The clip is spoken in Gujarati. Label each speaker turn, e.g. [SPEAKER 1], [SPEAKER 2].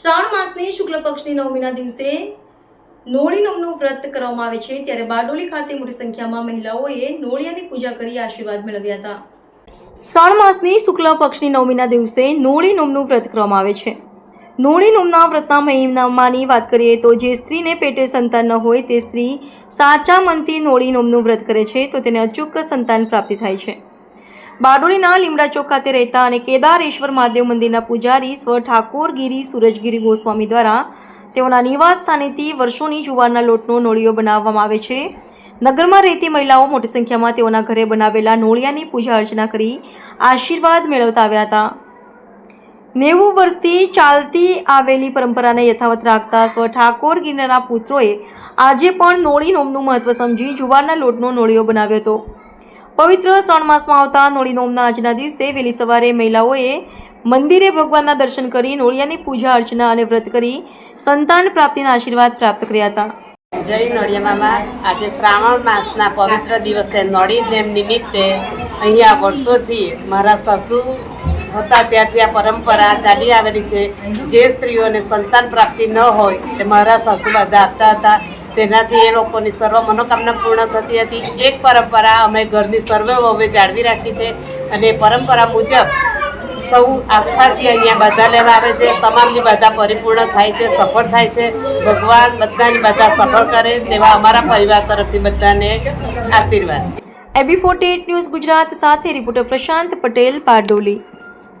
[SPEAKER 1] શ્રાવણ માસની શુક્લ પક્ષની નવમીના દિવસે નોળી નોમનું વ્રત કરવામાં આવે છે. ત્યારે બારડોલી ખાતે મોટી સંખ્યામાં મહિલાઓએ નોળિયાની પૂજા કરી આશીર્વાદ મેળવ્યા હતા. શ્રાવણ માસની શુક્લ પક્ષની નવમીના દિવસે નોળી નોમનું વ્રત કરવામાં આવે છે. નોળી નોમના વ્રતના મહિનામાંની વાત કરીએ તો જે સ્ત્રીને પેટે સંતાન ન હોય તે સ્ત્રી સાચા મનથી નોળી નોમનું વ્રત કરે છે તો તેને અચૂક સંતાન પ્રાપ્તિ થાય છે. બારડોલીના લીમડા ચોક ખાતે રહેતા અને કેદારેશ્વર મહાદેવ મંદિરના પૂજારી સ્વ ઠાકોરગીરી સુરજગીરી ગોસ્વામી દ્વારા તેઓના નિવાસ સ્થાનેથી વર્ષોની જુવારના લોટનો નોળિયો બનાવવામાં આવે છે. નગરમાં રહેતી મહિલાઓ મોટી સંખ્યામાં તેઓના ઘરે બનાવેલા નોળિયાની પૂજા અર્ચના કરી આશીર્વાદ મેળવતા આવ્યા હતા. નેવું વર્ષથી ચાલતી આવેલી પરંપરાને યથાવત રાખતા સ્વ ઠાકોરગીરના પુત્રોએ આજે પણ નોળી નોમનું મહત્વ સમજી જુવારના લોટનો નોળિયો બનાવ્યો હતો. પવિત્ર શ્રાવણ માસમાં આવતા નોળી નોમના આજના દિવસે વહેલી સવારે મહિલાઓએ મંદિરે ભગવાનના દર્શન કરી નોળિયાની પૂજા અર્ચના અને વ્રત કરી સંતાન પ્રાપ્તિના આશીર્વાદ પ્રાપ્ત કર્યા હતા.
[SPEAKER 2] જય નોળિયામાં આજે શ્રાવણ માસના પવિત્ર દિવસે નોળી ડેમ નિમિત્તે અહીંયા વર્ષોથી મારા સાસુ હતા ત્યારથી આ પરંપરા ચાલી આવેલી છે. જે સ્ત્રીઓને સંતાન પ્રાપ્તિ ન હોય તે મારા સાસુ બધા આપતા હતા. તેનાથી એ લોકોની સર્વ મનોકામના પૂર્ણ થતી હતી. એક પરંપરા અમે ઘરની સર્વે હવે જાળવી રાખી છે અને પરંપરા મુજબ સૌ આસ્થાથી અહીંયા બધા લેવા આવે છે. તમામની બધા પરિપૂર્ણ થાય છે, સફળ થાય છે. ભગવાન બધાની બધા સફળ કરે તેવા અમારા પરિવાર તરફથી બધાને આશીર્વાદ.
[SPEAKER 1] એબી ફોર્ટી ન્યૂઝ ગુજરાત સાથે રિપોર્ટર પ્રશાંત પટેલ બારડોલી.